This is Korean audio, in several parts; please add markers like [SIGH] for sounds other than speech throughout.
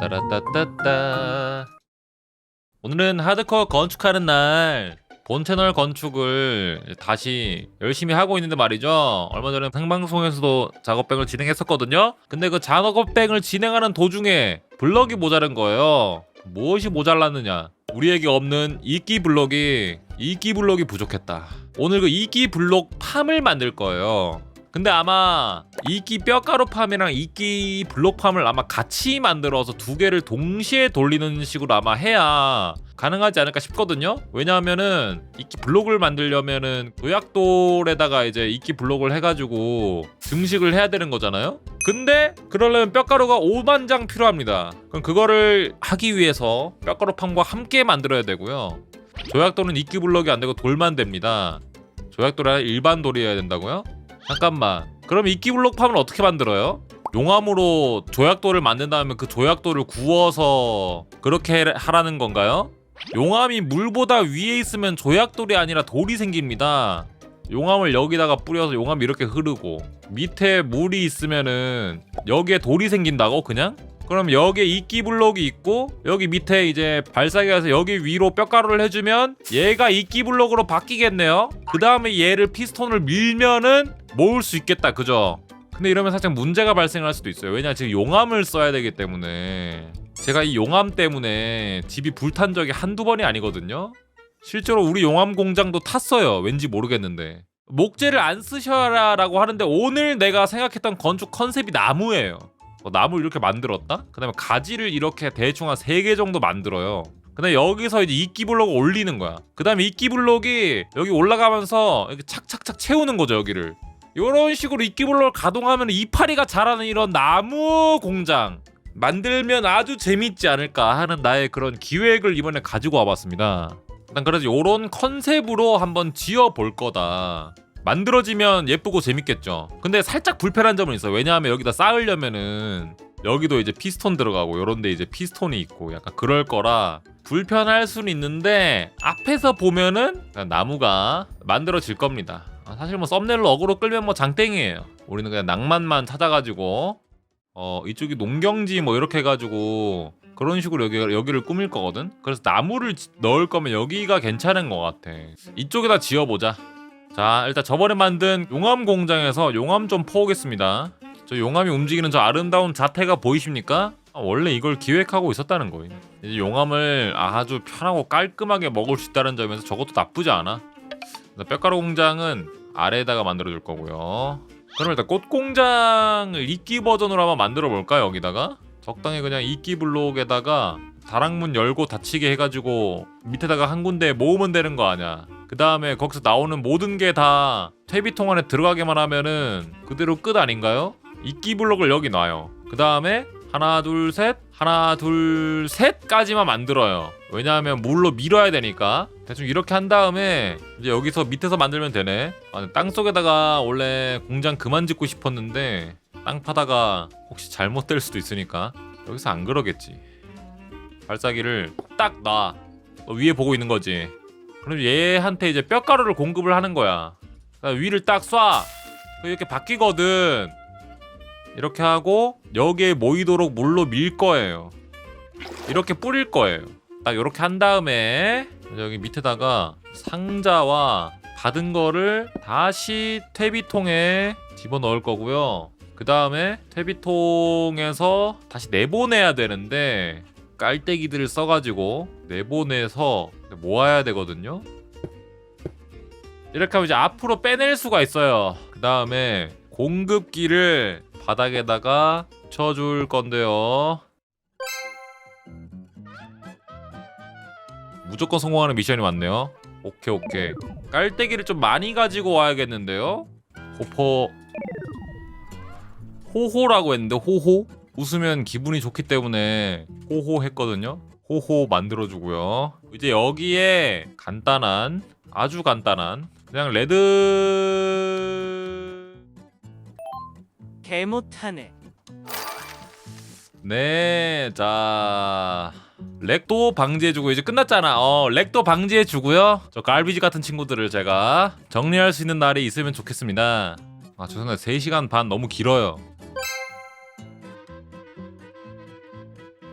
따라따따따. 오늘은 하드코어 건축하는 날 본 채널 건축을 다시 열심히 하고 있는데 말이죠. 얼마 전에 생방송에서도 작업뱅을 진행했었거든요. 근데 그 작업뱅을 진행하는 도중에 블럭이 모자란 거예요. 무엇이 모자랐느냐? 우리에게 없는 이끼 블럭이 이끼 블럭이 부족했다. 오늘 그 이끼 블록 팜을 만들 거예요 근데 아마 이끼 뼈가루 팜이랑 이끼 블록 팜을 아마 같이 만들어서 두 개를 동시에 돌리는 식으로 아마 해야 가능하지 않을까 싶거든요. 왜냐하면은 이끼 블록을 만들려면은 도약돌에다가 이제 이끼 블록을 해가지고 증식을 해야 되는 거잖아요. 근데 그러려면 뼈가루가 5만 장 필요합니다. 그럼 그거를 하기 위해서 뼈가루 팜과 함께 만들어야 되고요. 조약돌은 이끼 블록이 안 되고 돌만 됩니다. 조약돌이 일반 돌이어야 된다고요? 잠깐만. 그럼 이끼 블록 팜을 어떻게 만들어요? 용암으로 조약돌을 만든 다음에 그 조약돌을 구워서 그렇게 하라는 건가요? 용암이 물보다 위에 있으면 조약돌이 아니라 돌이 생깁니다. 용암을 여기다가 뿌려서 용암이 이렇게 흐르고 밑에 물이 있으면은 여기에 돌이 생긴다고 그냥? 그럼 여기에 이끼 블록이 있고 여기 밑에 이제 발사기에서 여기 위로 뼈가루를 해주면 얘가 이끼 블록으로 바뀌겠네요. 그 다음에 얘를 피스톤을 밀면은 모을 수 있겠다, 그죠? 근데 이러면 살짝 문제가 발생할 수도 있어요. 왜냐 지금 용암을 써야 되기 때문에 제가 이 용암 때문에 집이 불탄 적이 한두 번이 아니거든요. 실제로 우리 용암 공장도 탔어요. 왠지 모르겠는데. 목재를 안 쓰셔라라고 하는데 오늘 내가 생각했던 건축 컨셉이 나무예요. 어, 나무 이렇게 만들었다? 그 다음에 가지를 이렇게 대충 한 3개 정도 만들어요. 근데 여기서 이제 이끼 블록을 올리는 거야. 그 다음에 이끼 블록이 여기 올라가면서 이렇게 착착착 채우는 거죠, 여기를. 이런 식으로 이끼 블록을 가동하면 이파리가 자라는 이런 나무 공장. 만들면 아주 재밌지 않을까 하는 나의 그런 기획을 이번에 가지고 와봤습니다. 일단 그래서 이런 컨셉으로 한번 지어 볼 거다. 만들어지면 예쁘고 재밌겠죠. 근데 살짝 불편한 점은 있어요. 왜냐하면 여기다 쌓으려면은 여기도 이제 피스톤 들어가고 요런데 이제 피스톤이 있고 약간 그럴 거라 불편할 수는 있는데 앞에서 보면은 나무가 만들어질 겁니다. 아, 사실 뭐 썸네일로 어그로 끌면 뭐 장땡이에요. 우리는 그냥 낭만만 찾아가지고 어 이쪽이 농경지 뭐 이렇게 해가지고 그런 식으로 여기 여기를 꾸밀 거거든. 그래서 나무를 지- 넣을 거면 여기가 괜찮은 것 같아. 이쪽에다 지어보자. 자 일단 저번에 만든 용암 공장에서 용암 좀 퍼오겠습니다. 저 용암이 움직이는 저 아름다운 자태가 보이십니까? 아, 원래 이걸 기획하고 있었다는 거예요. 이제 용암을 아주 편하고 깔끔하게 먹을 수 있다는 점에서 저것도 나쁘지 않아. 뼈가루 공장은 아래에다가 만들어 줄 거고요. 그럼 일단 꽃 공장을 이끼 버전으로 한번 만들어 볼까요? 여기다가 적당히 그냥 이끼 블록에다가 다락문 열고 닫히게 해가지고 밑에다가 한 군데 모으면 되는 거 아니야. 그 다음에 거기서 나오는 모든 게 다 퇴비통 안에 들어가게만 하면은 그대로 끝 아닌가요? 이끼 블록을 여기 놔요. 그 다음에 하나 둘 셋 하나 둘 셋까지만 만들어요. 왜냐하면 물로 밀어야 되니까 대충 이렇게 한 다음에 이제 여기서 밑에서 만들면 되네. 아, 땅 속에다가 원래 공장 그만 짓고 싶었는데 땅 파다가 혹시 잘못될 수도 있으니까 여기서 안 그러겠지. 발사기를 딱 놔. 너 위에 보고 있는 거지. 그럼 얘한테 이제 뼈가루를 공급을 하는 거야. 그러니까 위를 딱 쏴. 이렇게 바뀌거든. 이렇게 하고 여기에 모이도록 물로 밀 거예요. 이렇게 뿌릴 거예요. 딱 이렇게 한 다음에 여기 밑에다가 상자와 받은 거를 다시 퇴비통에 집어 넣을 거고요. 그 다음에 퇴비통에서 다시 내보내야 되는데 깔때기들을 써가지고 내보내서 모아야 되거든요. 이렇게 하면 이제 앞으로 빼낼 수가 있어요. 그 다음에 공급기를 바닥에다가 쳐줄 건데요. 무조건 성공하는 미션이 왔네요. 오케이 오케이. 깔때기를 좀 많이 가지고 와야겠는데요. 호포 호호라고 했는데 호호 웃으면 기분이 좋기 때문에 호호 했거든요. 호호 만들어주고요. 이제 여기에 간단한 아주 간단한 그냥 레드 개 못하네. 네, 자 렉도 방지해주고 이제 끝났잖아. 어, 렉도 방지해주고요. 저 갈비지 같은 친구들을 제가 정리할 수 있는 날이 있으면 좋겠습니다. 아, 죄송해요. 3시간 반 너무 길어요.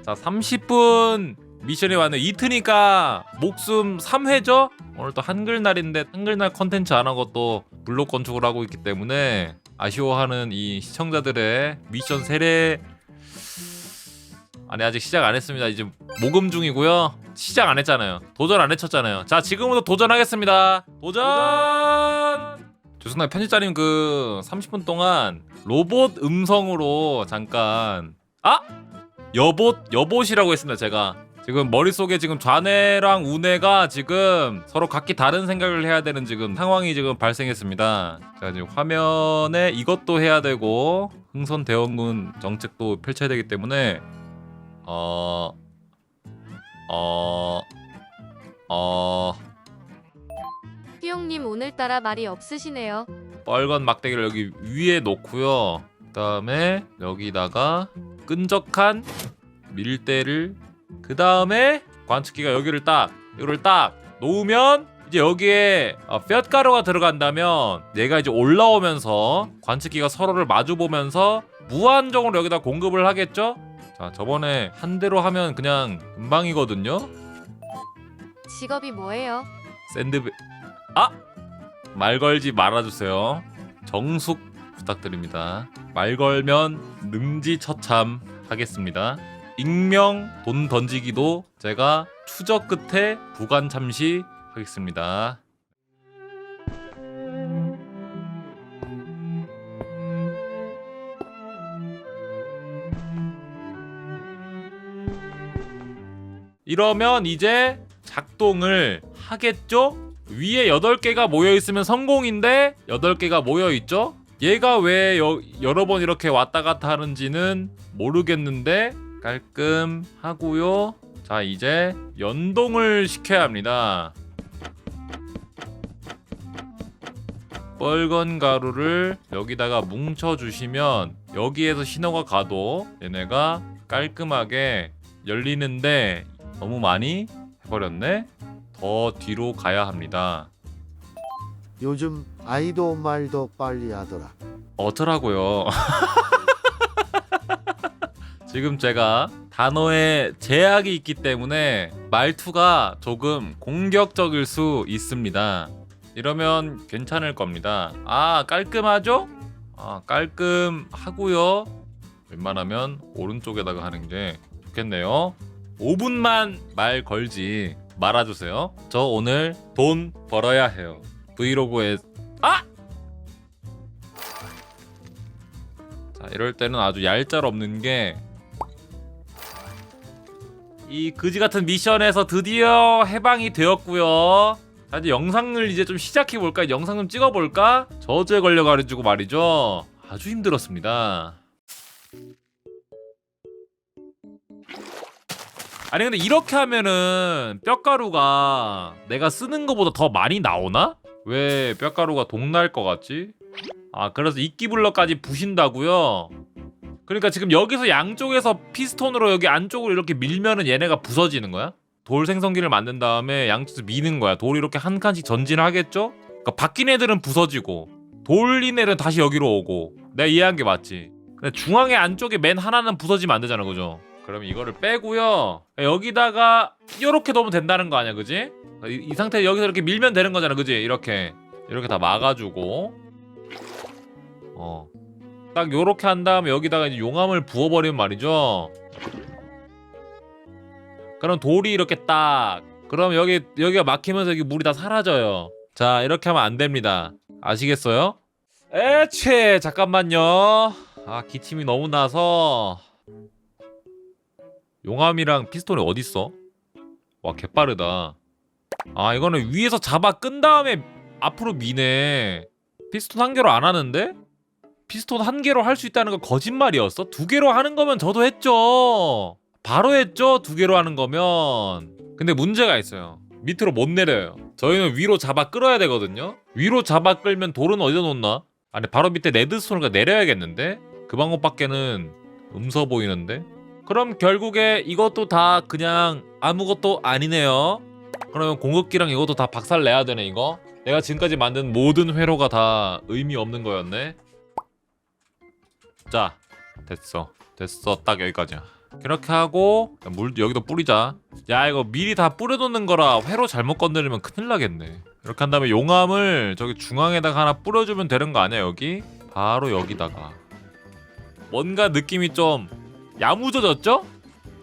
자 30분 미션이 왔네. 이트니까 목숨 3회죠? 오늘 또 한글날인데 한글날 컨텐츠 안 하고 또 블록 건축을 하고 있기 때문에 아쉬워하는 이 시청자들의 미션 세례. 아니 아직 시작 안 했습니다. 이제 모금 중이고요. 시작 안 했잖아요. 도전 안 해쳤잖아요. 자 지금부터 도전하겠습니다. 도전! 죄송해요 편집자님 그 30분 동안 로봇 음성으로 잠깐 아 여봇 여봇이라고 했습니다 제가 지금 머릿속에 지금 좌뇌랑 우뇌가 지금 서로 각기 다른 생각을 해야 되는 지금 상황이 지금 발생했습니다 자 지금 화면에 이것도 해야 되고 흥선 대원군 정책도 펼쳐야 되기 때문에 어... 어... 어... 휘용님 오늘따라 말이 없으시네요. 빨간 막대기를 여기 위에 놓고요. 그다음에 여기다가 끈적한 밀대를 그 다음에 관측기가 여기를 딱 이거를 딱 놓으면 이제 여기에 어, 뼛가루가 들어간다면 얘가 이제 올라오면서 관측기가 서로를 마주 보면서 무한정으로 여기다 공급을 하겠죠? 자 저번에 한 대로 하면 그냥 금방이거든요. 직업이 뭐예요? 샌드백 아! 말 걸지 말아주세요 정숙 부탁드립니다 말 걸면 능지처참 하겠습니다 익명 돈 던지기도 제가 추적 끝에 부관 참시 하겠습니다 이러면 이제 작동을 하겠죠? 위에 8개가 모여 있으면 성공인데 8개가 모여 있죠? 얘가 왜 여, 여러 번 이렇게 왔다 갔다 하는지는 모르겠는데 깔끔 하고요. 자, 이제 연동을 시켜야 합니다. 빨간 가루를 여기다가 뭉쳐 주시면 여기에서 신호가 가도 얘네가 깔끔하게 열리는데 너무 많이 해버렸네. 더 뒤로 가야 합니다. 요즘 아이도 말도 빨리 하더라. 어쩌라고요. [LAUGHS] 지금 제가 단어에 제약이 있기 때문에 말투가 조금 공격적일 수 있습니다. 이러면 괜찮을 겁니다. 아, 깔끔하죠? 아, 깔끔하고요. 웬만하면 오른쪽에다가 하는 게 좋겠네요. 5분만 말 걸지 말아주세요. 저 오늘 돈 벌어야 해요. 브이로그에 아! 자 이럴 때는 아주 얄짤 없는 게 이 그지 같은 미션에서 드디어 해방이 되었고요. 자 이제 영상을 이제 좀 시작해 볼까? 영상 좀 찍어 볼까? 저주에 걸려 가지고 말이죠. 아주 힘들었습니다. 아니 근데 이렇게 하면은 뼈가루가 내가 쓰는 것보다 더 많이 나오나? 왜 뼈가루가 동날 것 같지? 아 그래서 이끼블럭까지 부신다고요? 그러니까 지금 여기서 양쪽에서 피스톤으로 여기 안쪽으로 이렇게 밀면은 얘네가 부서지는 거야? 돌 생성기를 만든 다음에 양쪽에서 미는 거야 돌이 이렇게 한 칸씩 전진하겠죠? 그러니까 바뀐 애들은 부서지고 돌린 애는 다시 여기로 오고 내가 이해한 게 맞지 근데 중앙에 안쪽에 맨 하나는 부서지면 안 되잖아 그죠? 그럼 이거를 빼고요 여기다가 이렇게 넣으면 된다는 거 아니야 그지? 이, 이 상태에 여기서 이렇게 밀면 되는 거잖아 그지? 이렇게 이렇게 다 막아주고 어. 딱 요렇게 한 다음에 여기다가 이제 용암을 부어버리면 말이죠. 그럼 돌이 이렇게 딱. 그럼 여기 여기가 막히면서 여기 물이 다 사라져요. 자 이렇게 하면 안 됩니다. 아시겠어요? 에체 잠깐만요. 아 기침이 너무 나서 용암이랑 피스톤이 어디 있어? 와 개빠르다. 아 이거는 위에서 잡아 끈 다음에 앞으로 미네. 피스톤 한 개로 안 하는데? 피스톤 한 개로 할 수 있다는 거 거짓말이었어? 두 개로 하는 거면 저도 했죠. 바로 했죠. 두 개로 하는 거면. 근데 문제가 있어요. 밑으로 못 내려요. 저희는 위로 잡아 끌어야 되거든요. 위로 잡아 끌면 돌은 어디다 놓나? 아니 바로 밑에 레드스톤을 내려야겠는데? 그 방법밖에는 음서 보이는데? 그럼 결국에 이것도 다 그냥 아무것도 아니네요. 그러면 공급기랑 이것도 다 박살 내야 되네 이거. 내가 지금까지 만든 모든 회로가 다 의미 없는 거였네. 자 됐어 됐어 딱 여기까지야 그렇게 하고 물 여기도 뿌리자 야 이거 미리 다 뿌려놓는 거라 회로 잘못 건드리면 큰일 나겠네 이렇게 한 다음에 용암을 저기 중앙에다가 하나 뿌려주면 되는 거 아니야 여기? 바로 여기다가 뭔가 느낌이 좀 야무져졌죠?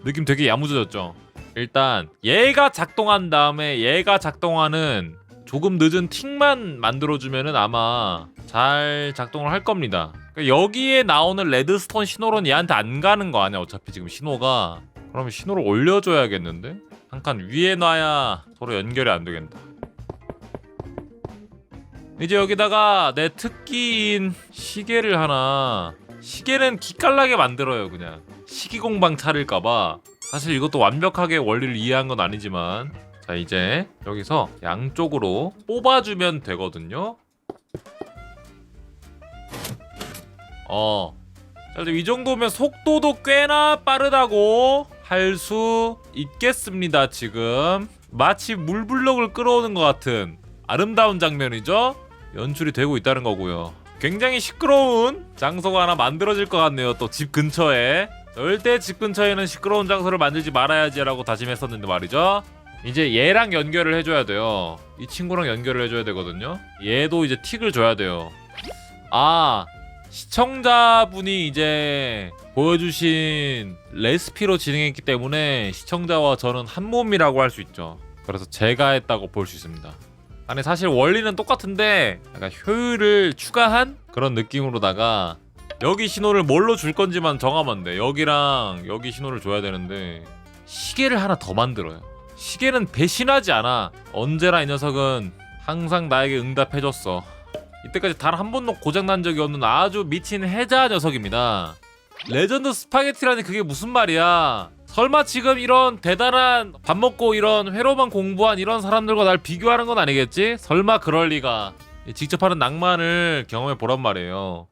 느낌 되게 야무져졌죠? 일단 얘가 작동한 다음에 얘가 작동하는 조금 늦은 틱만 만들어주면은 아마 잘 작동을 할 겁니다. 그러니까 여기에 나오는 레드스톤 신호는 얘한테 안 가는 거 아니야? 어차피 지금 신호가. 그러면 신호를 올려줘야겠는데? 한 칸 위에 놔야 서로 연결이 안 되겠다. 이제 여기다가 내 특기인 시계를 하나 시계는 기깔나게 만들어요 그냥 시기공방 차릴까봐 사실 이것도 완벽하게 원리를 이해한 건 아니지만 자 이제 여기서 양쪽으로 뽑아주면 되거든요. 어 자, 이 정도면 속도도 꽤나 빠르다고 할 수 있겠습니다 지금. 마치 물블럭을 끌어오는 것 같은 아름다운 장면이죠? 연출이 되고 있다는 거고요. 굉장히 시끄러운 장소가 하나 만들어질 것 같네요 또 집 근처에 절대 집 근처에는 시끄러운 장소를 만들지 말아야지라고 다짐했었는데 말이죠. 이제 얘랑 연결을 해줘야 돼요. 이 친구랑 연결을 해줘야 되거든요. 얘도 이제 틱을 줘야 돼요. 아 시청자분이 이제 보여주신 레시피로 진행했기 때문에 시청자와 저는 한 몸이라고 할 수 있죠. 그래서 제가 했다고 볼 수 있습니다. 아니 사실 원리는 똑같은데 약간 효율을 추가한 그런 느낌으로다가 여기 신호를 뭘로 줄 건지만 정하면 돼. 여기랑 여기 신호를 줘야 되는데 시계를 하나 더 만들어요. 시계는 배신하지 않아. 언제나 이 녀석은 항상 나에게 응답해줬어. 이때까지 단 한 번도 고장난 적이 없는 아주 미친 해자 녀석입니다. 레전드 스파게티라니 그게 무슨 말이야? 설마 지금 이런 대단한 밥 먹고 이런 회로만 공부한 이런 사람들과 날 비교하는 건 아니겠지? 설마 그럴 리가. 직접 하는 낭만을 경험해 보란 말이에요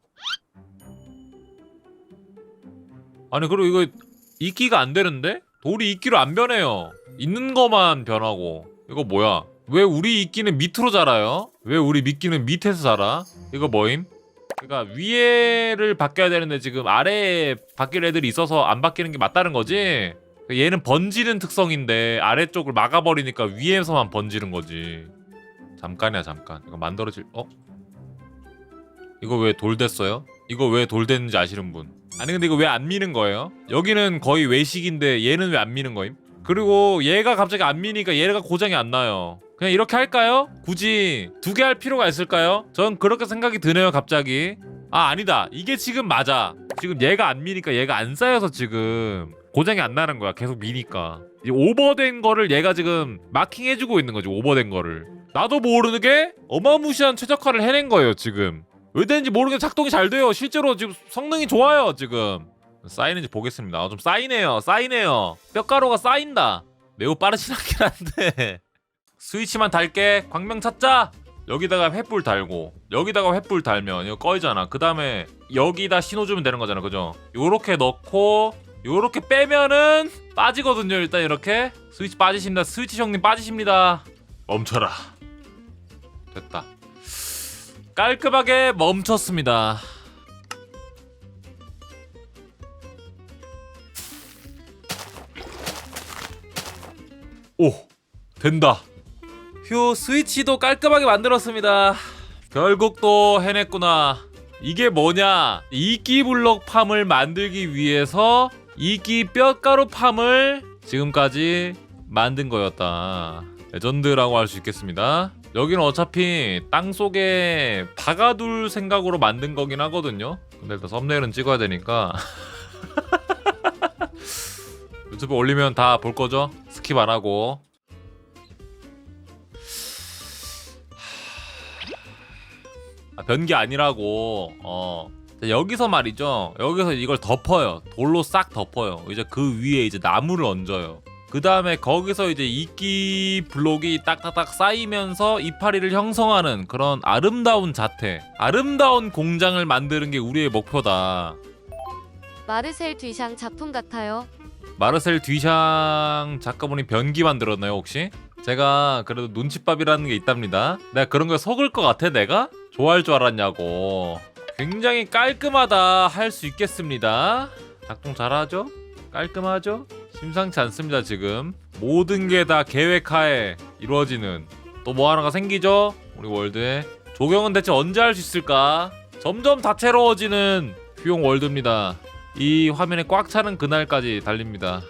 아니 그리고 이거 이끼가 안 되는데? 돌이 이끼로 안 변해요 있는 거만 변하고 이거 뭐야 왜 우리 이끼는 밑으로 자라요? 왜 우리 미끼는 밑에서 자라? 이거 뭐임? 그러니까 위에를 바뀌어야 되는데 지금 아래에 바뀔 애들이 있어서 안 바뀌는 게 맞다는 거지. 얘는 번지는 특성인데 아래쪽을 막아버리니까 위에서만 번지는 거지. 잠깐이야 잠깐. 이거 만들어질 어? 이거 왜 돌 됐어요? 이거 왜돌 됐는지 아시는 분? 아니 근데 이거 왜 안 미는 거예요? 여기는 거의 외식인데 얘는 왜 안 미는 거임? 그리고 얘가 갑자기 안 미니까 얘가 고장이 안 나요. 그냥 이렇게 할까요? 굳이 두 개 할 필요가 있을까요? 전 그렇게 생각이 드네요 갑자기 아 아니다 이게 지금 맞아 지금 얘가 안 미니까 얘가 안 쌓여서 지금 고장이 안 나는 거야 계속 미니까 이 오버된 거를 얘가 지금 마킹해주고 있는 거지 오버된 거를 나도 모르게 어마무시한 최적화를 해낸 거예요 지금 왜 되는지 모르게 작동이 잘 돼요. 실제로 지금 성능이 좋아요 지금. 쌓이는지 보겠습니다. 아, 좀 쌓이네요 쌓이네요. 뼈가루가 쌓인다. 매우 빠르진 않긴 한데. [LAUGHS] 스위치만 달게 광명 찾자. 여기다가 횃불 달고 여기다가 횃불 달면 이거 꺼이잖아. 그 다음에 여기다 신호 주면 되는 거잖아 그죠? 요렇게 넣고 요렇게 빼면은 빠지거든요 일단 이렇게. 스위치 빠지십니다. 스위치 형님 빠지십니다. 멈춰라. 됐다 깔끔하게 멈췄습니다. 오 된다. 휴 스위치도 깔끔하게 만들었습니다. 결국 또 해냈구나. 이게 뭐냐? 이끼 블럭 팜을 만들기 위해서 이끼 뼈가루 팜을 지금까지 만든 거였다. 레전드라고 할 수 있겠습니다 여기는 어차피 땅속에 박아둘 생각으로 만든 거긴 하거든요. 근데 일단 썸네일은 찍어야 되니까. [LAUGHS] 유튜브 올리면 다 볼 거죠? 스킵 안 하고. 아, 변기 아니라고. 어. 자, 여기서 말이죠. 여기서 이걸 덮어요. 돌로 싹 덮어요. 이제 그 위에 이제 나무를 얹어요 그 다음에 거기서 이제 이끼 블록이 딱딱딱 쌓이면서 이파리를 형성하는 그런 아름다운 자태 아름다운 공장을 만드는 게 우리의 목표다 마르셀 뒤샹 작품 같아요. 마르셀 뒤샹 작가분이 변기 만들었나요 혹시? 제가 그래도 눈칫밥이라는 게 있답니다 내가 그런 거에 속을 것 같아 내가? 좋아할 줄 알았냐고 굉장히 깔끔하다 할 수 있겠습니다 작동 잘하죠? 깔끔하죠? 심상치 않습니다 지금 모든 게 다 계획하에 이루어지는 또 뭐 하나가 생기죠? 우리 월드에 조경은 대체 언제 할 수 있을까? 점점 다채로워지는 휘용 월드입니다 이 화면에 꽉 차는 그날까지 달립니다